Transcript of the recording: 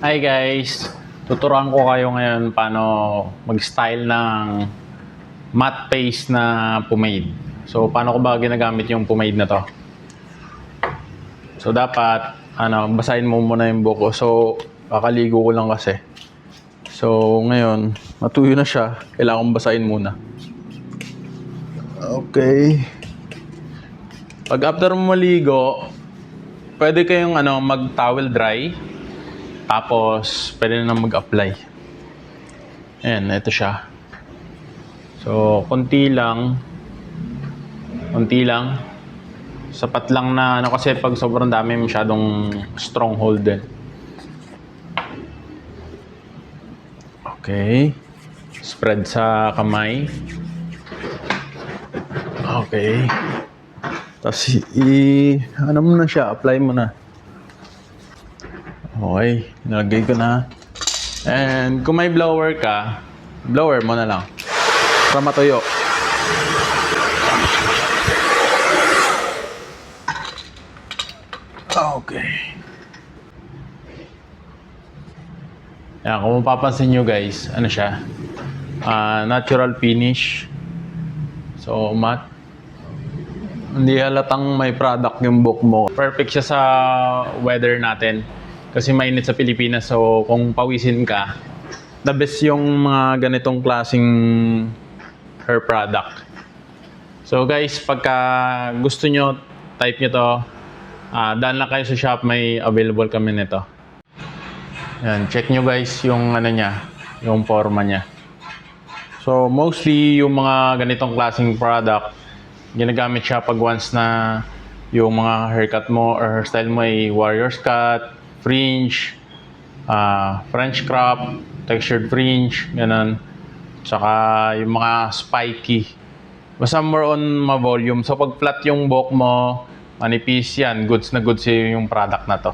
Hi guys! Tuturuan ko kayo ngayon paano mag-style ng matte paste na pomade. So, paano ko ba ginagamit yung pomade na to? So, dapat, ano, basahin mo muna yung buko. So, kakaligo ko lang kasi. So, ngayon, matuyo na siya. Kailangan kong basahin muna. Okay. Pag after mo maligo, pwede kayong ano, mag-towel dry. Tapos, pwede na mag-apply. Ayan, ito siya. So, konti lang. Konti lang. Sapat lang na, ano kasi pag sobrang dami, masyadong stronghold din. Okay. Spread sa kamay. Okay. Tapos, i, ano mo na siya, apply mo na. Okay, nilagay ko na. And kung may blower ka, blower mo na lang. Para matuyo. Okay. Yan, kung mapapansin nyo guys, ano siya? Ah, natural finish. So, matte. Hindi halatang may product yung book mo. Perfect siya sa weather natin. Kasi mainit sa Pilipinas. So, kung pawisin ka, the best yung mga ganitong klaseng hair product. So guys, pagka gusto nyo, type nyo to, ah daan lang kayo sa shop, may available kami nito. Yan, check nyo guys yung ano niya, yung forma niya. So mostly yung mga ganitong klaseng product, ginagamit siya pag once na yung mga haircut mo or hairstyle mo ay warrior's cut, fringe, ah, French crop, textured fringe, ganun. Tsaka yung mga spiky. Basta more on ma-volume. So pag flat yung buhok mo, manipis yan, goods na goods yung product na to.